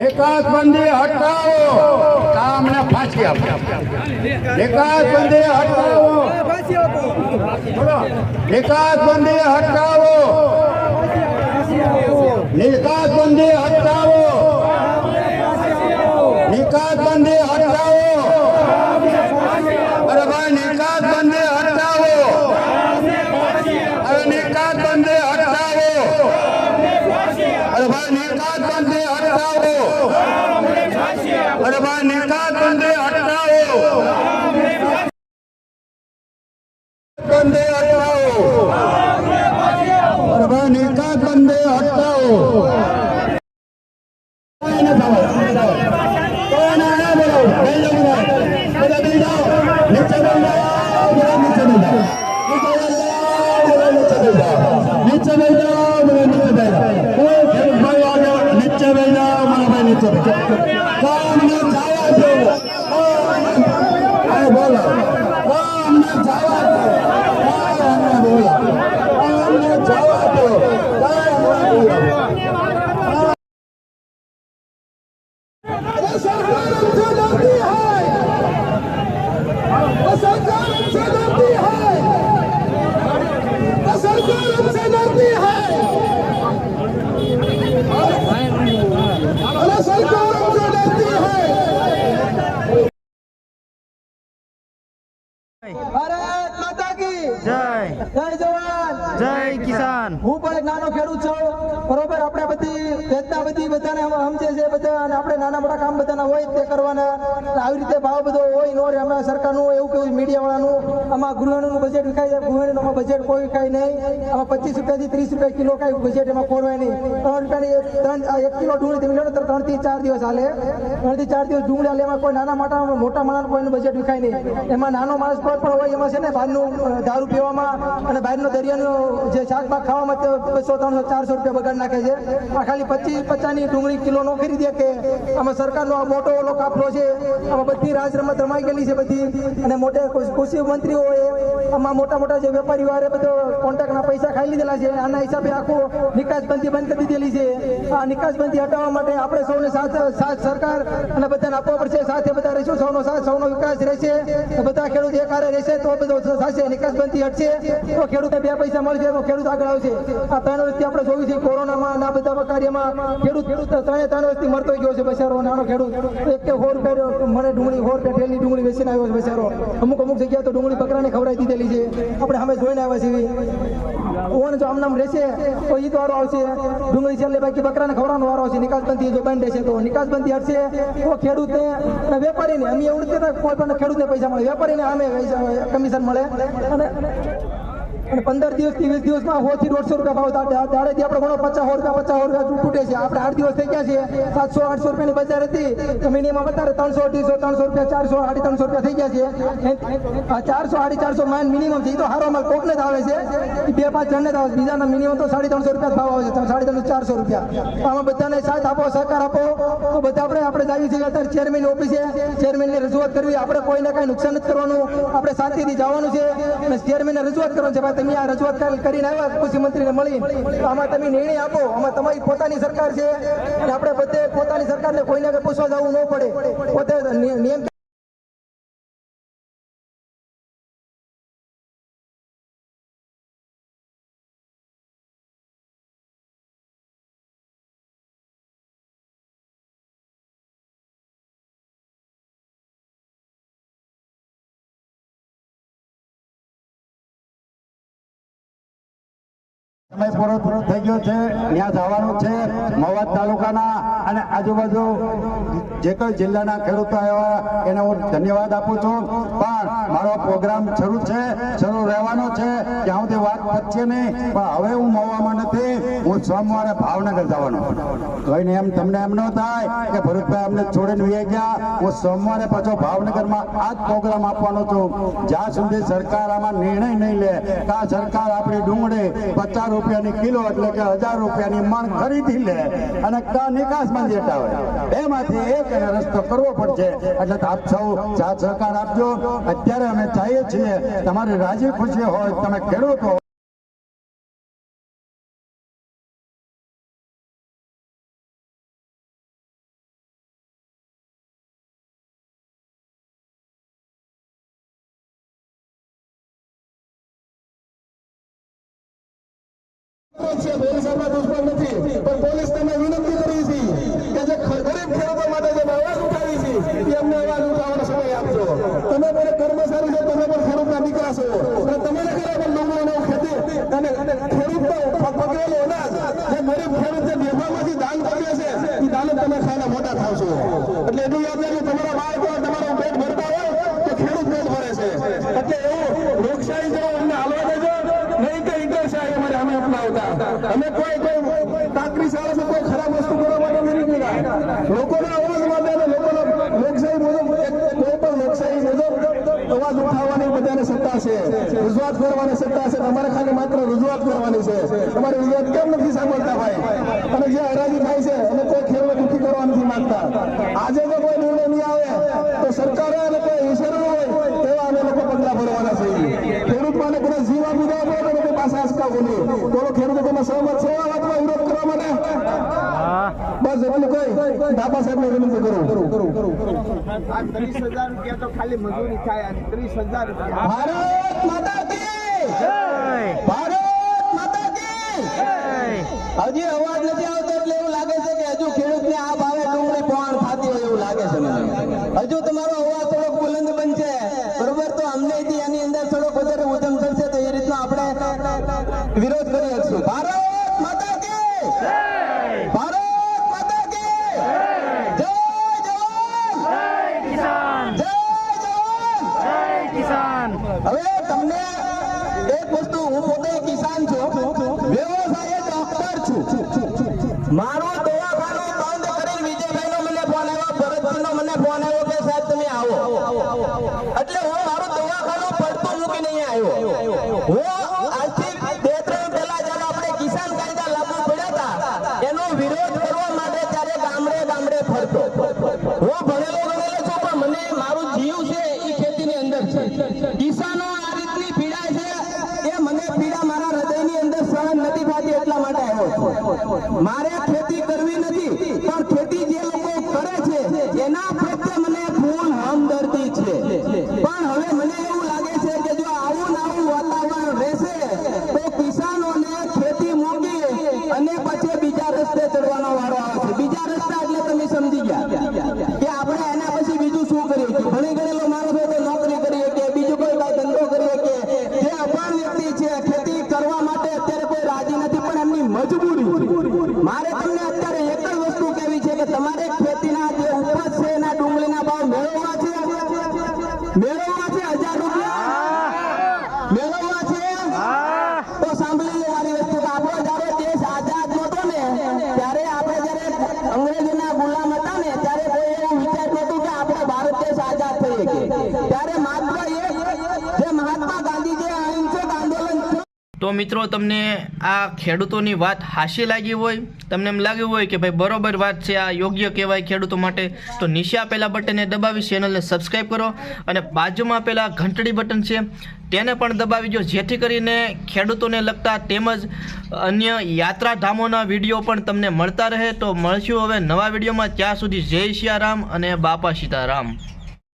નિકાસબંધી હટાવો. કામને ફાંસી આપો. બંદી હટાવો. બંદી હટાવો. નિકાસબંધી હટાવો નિકાસબંધી હટાવો અરે ભાઈ નિકાસબંધી હટાવો અરે નિકાસબંધી હટાવો અરે ભાઈ નિકાસ બંધી હટાવો અરે ભાઈ નિકાસ બંધી હટાવો બંધી હટાવો અરે ભાઈ નિકાસ બંધી હટાવો કોઈ ના થવાય. કોઈ ના ના બોલો. બેસી જાઓ બધા. બધા બેસી જાઓ. નીચે બેસી જાઓ. બધા નીચે બેસી જાઓ. નીચે બેસી જાઓ. નીચે બેસી જાઓ. બધા નીચે બેસી જાઓ. જવાન જય કિસાન. હું પણ એક નાનો ખેડૂત છું. બરોબર, આપણે બધી વેદના બધી બધાને સમજે છે બધા, અને આપણે નાના મોટા કામ બધાના હોય તે કરવાના. આવી રીતે ભાવ બધો હોય નો રે અમે સરકારનું એવું કેવું મીડિયા વાળાનું આમાં ગૃહિણીનું બજેટ વિખાય જાય, ગૃહિણીનું બજેટ કોઈ વિખાય નહીં. આમાં પચીસ રૂપિયાથી ત્રીસ રૂપિયા કિલો કાંઈ બજેટ એમાં ખોરવાય નહીં. ત્રણ રૂપિયાની ત્રણ એક કિલો ડુંગળી તમે લો ને ત્રણથી ચાર દિવસ હાલે. ત્રણથી ચાર દિવસ ડુંગળી હાલે, એમાં કોઈ નાના મોટા મોટા માણસ કોઈનું બજેટ વિખાય નહીં. એમાં નાનો માણસ કોઈ પણ હોય, એમાં છે ને બહારનું દારૂ પીવામાં અને બહારનો દરિયાનો જે શાકભાગ ખાવા માટે બસો ત્રણસો, ચારસો રૂપિયા બગાડ નાખે છે. આ ખાલી પચીસ પચાસની ડુંગળી કિલો નો ખરીદે કે આમાં સરકારનો આ મોટો ઓલો કાફલો છે. આમાં બધી રાજ રમત રમાઈ ગયેલી છે બધી. અને મોટે કૃષિ મંત્રીઓએ આમાં મોટા મોટા જે વેપારીઓ હારે બધો કોન્ટ્રાક્ટના પૈસા ખાઈ લીધેલા છે. આના હિસાબે આખું નિકાસબંધી બંધ કરી દીધેલી છે. આ નિકાસબંધી હટાવવા માટે આપણે સૌને સાથ સાથ સરકાર અને બધાને આપવો પડશે. સાથે બધા રહીશું, સૌનો સાથ, સૌનો વિકાસ રહેશે. બધા ખેડૂત એક રહેશે, તો બધો થશે નિકાસબંધી હટશે. તો ખેડૂતે બે પૈસા મળશે એમાં ખેડૂત આગળ આવશે. આ ત્રણ વર્ષથી આપણે જોયું છે. કોરોનામાં ના બધા કાર્યમાં ખેડૂત ખેડૂત ત્રણે ત્રણ વર્ષથી મરતો ગયો છે બચારો નાનો ખેડૂત, એક કે સો રૂપિયા મને ડુંગળી, સો રૂપિયા ઠેલની ડુંગળી વેચીને આવ્યો છે બચારો અમુક અમુક જગ્યાએ તો ડુંગળી બકરાને ખવડાવી દીધેલી છે. આપણે સામે જોઈને આવ્યા છીએ. ઓન જો આમ નામ રહેશે, તો ઈ વારો આવશે. ડુંગળી છેલ્લે બાકી બકરાને ખવડાવવાનો વારો આવશે. નિકાસબંધી જો બંધ રહેશે તો નિકાસબંધી હટશે. તો ખેડૂતને વેપારીને, અમે એવું નથી કોઈ પણ ખેડૂતને પૈસા મળે. વેપારીને અમે કમિશન મળે. અને અને પંદર દિવસથી વીસ દિવસમાં સો થી દોઢસો રૂપિયા ભાવ દાડે- દાડેથી આપણે ઘણો પચાસ રૂપિયા પચાસ રૂપિયા તૂટે છે. આપણે આઠ દિવસ થઈ ગયા છે સાતસો, આઠસો રૂપિયાની બજાર હતી. તો મિનિમમ અત્યારે ત્રણસો, અઢીસો, ત્રણસો રૂપિયા, ચારસો, સાડી ત્રણસો રૂપિયા થઈ ગયા છે. ચારસો, સાડી ચારસો માન મિનિમમ છે. એ તો સારો માલ કોકને જ આવે છે. બે પાંચ જણને જ આવે છે. બીજાના મિનિમમ તો સાડી ત્રણસો રૂપિયા ભાવ આવે છે. સાડી ત્રણસો, ચારસો રૂપિયા. આમાં બધાને સાથ આપો, સહકાર આપો. તો બધા આપણે આપણે જાવી છીએ. અત્યારે ચેરમેન ઓફિસે ચેરમેનની રજૂઆત કરવી. આપણે કોઈને કાંઈ નુકસાન જ કરવાનું. આપણે શાંતિથી જવાનું છે. અને ચેરમેનને રજૂઆત કરવાનું છે. તમે આ રજૂઆત કરીને આવ્યા કૃષિ મંત્રીને મળી. આમાં તમે નિર્ણય આપો. આમાં તમારી પોતાની સરકાર છે. અને આપણે બધે પોતાની સરકારને કોઈને કંઈ પૂછવા જવું ન પડે. પોતે નિયમ સમય પૂરો પૂરો થઈ ગયો છે. ત્યાં જવાનું છે મવાદ તાલુકાના અને આજુબાજુ જે કોઈ જિલ્લાના ખેડૂતો આવ્યા એને હું ધન્યવાદ આપું છું. પણ મારો પ્રોગ્રામ શરૂ છે, શરૂ રહેવાનો છે. ત્યાં સુધી વાત પતશે નહીં, પણ હવે હું મવામાં નથી. હું સોમવારે ભાવનગર જવાનો કોઈને એમ તમને એમ ન થાય કે ભરતભાઈ અમને છોડીને વી ગયા. હું સોમવારે પાછો ભાવનગરમાં આ જ પ્રોગ્રામ આપવાનો છું. જ્યાં સુધી સરકાર આમાં નિર્ણય નહીં લે, ત્યાં સરકાર આપણી ડુંગળી પચાસ રૂપિયાની કિલો એટલે કે હજાર રૂપિયાની મણ ખરીદી લે અને નિકાસમાં હોય. બેમાંથી એક રસ્તો કરવો પડશે. એટલે આપ સૌ સહકાર આપજો. અત્યારે અમે ચાહીએ છીએ, તમારી રાજી ખુશી હોય, તમે ખેડૂત તમે પણ કર્મચારી તમે પણ ખેડૂતના દીકરા અને તમે ઘરે પણ ડુંગળીનો ગરીબ ખેડૂત તમે ખાઈને મોટા થાવ એટલે એટલું યાદ રાખજો, તમારું પેટ ભરતા હોય તો ખેડૂત પેટ ભરે છે એટલે એવું લોકશાહી જેવો અમને હાલવા દેજો નહીં કે ઈટરશાહી અમારે અમે અપનાવતા અવાજ માટે અને સત્તા છે. રજૂઆત કરવાની સત્તા છે. તમારે ખાલી માત્ર રજૂઆત કરવાની છે. તમારી રજૂઆત કેમ નથી સાંભળતા ભાઈ? અને જે હરાજી થાય છે અમે કોઈ ખેડૂત દુઃખી કરવા નથી માંગતા. આજે જો કોઈ નિર્ણય નહીં આવે તો સરકારે અને કોઈ ઈશ્વરો હોય તેવા અમે લોકો પગલા ભરવાના છે ખેડૂત માટે બધા જીવ આપી દેવા પડે તો પાસે આસકાવું ખેડૂતો તમે સહમત છે? આ વાતમાં વિરોધ કરવા માટે? બસ એટલું કઈ. ધાબા સાહેબ ને વિનંતી કરું. ત્રીસ હજાર રૂપિયા તો ખાલી મજૂરી થાય ત્રીસ હજાર ભારત માતા કી! ભારત માતા કી! હજી અવાજ નથી આવતો એટલે એવું લાગે છે કે હજુ ખેડૂતને આ ભાવે ડુંગળી પણ થતી હોય એવું લાગે છે મને. હજુ તમારો અવાજ આપણે મારે ખેતી કરવી નથી પણ ખેતી જે લોકો કરે છે એના પ્રત્યે મને ફૂલ હમદર્દી છે પણ હવે મને એવું લાગે છે કે જો આવું ને આવું વાતાવરણ રહેશે તો કિસાનોને ખેતી મૂકી અને પછી બીજા રસ્તે ચડવાનો વારો આવશે બીજા રસ્તા એટલે તમે સમજી ગયા કે આપણે એના પછી બીજું શું કરીએ છીએ ભણી ગણેલો માણસ હોય તો નોકરી કરીએ કે બીજું કોઈ કાંઈ ધંધો કરીએ કે જે અભણ વ્યક્તિ છે ખેતી કરવા માટે અત્યારે કોઈ રાજી નથી પણ એમની મજબૂરી છે મારે તમને અત્યારે એક જ વસ્તુ કહેવી છે કે તમારે ખેતીના જે ઉપજ છે એના ડુંગળીના ભાવ મેળવવા છે મેળવવા છે હજાર રૂપિયા મેળવવા છે તો સાંભળી લો મારી વસ્તુ કે આપણો જ્યારે દેશ આઝાદ નહોતો ને ત્યારે આપણે જ્યારે અંગ્રેજોના ગુલામ હતા ને ત્યારે કોઈ એવું વિચાર નહોતું કે આપણો ભારત દેશ આઝાદ થઈ શકે ત્યારે માત્ર એક જે મહાત્મા ગાંધી જે અહિંસક આંદોલન થયું તો મિત્રો તમને આ ખેડૂતોની વાત હાસી લાગી હોય, તમને એમ લાગ્યું હોય કે ભાઈ બરોબર વાત છે, આ યોગ્ય કહેવાય ખેડૂતો માટે, તો નીચે આપેલા બટનને દબાવી ચેનલને સબસ્ક્રાઈબ કરો અને બાજુમાં આપેલા ઘંટડી બટન છે, તેને પણ દબાવી દો. જેથી કરીને ખેડૂતોને લગતા તેમજ અન્ય યાત્રાધામોના વીડિયો પણ તમને મળતા રહે. તો મળશું હવે નવા વિડીયોમાં. ત્યાં સુધી જય સિયારામ અને બાપા સીતારામ.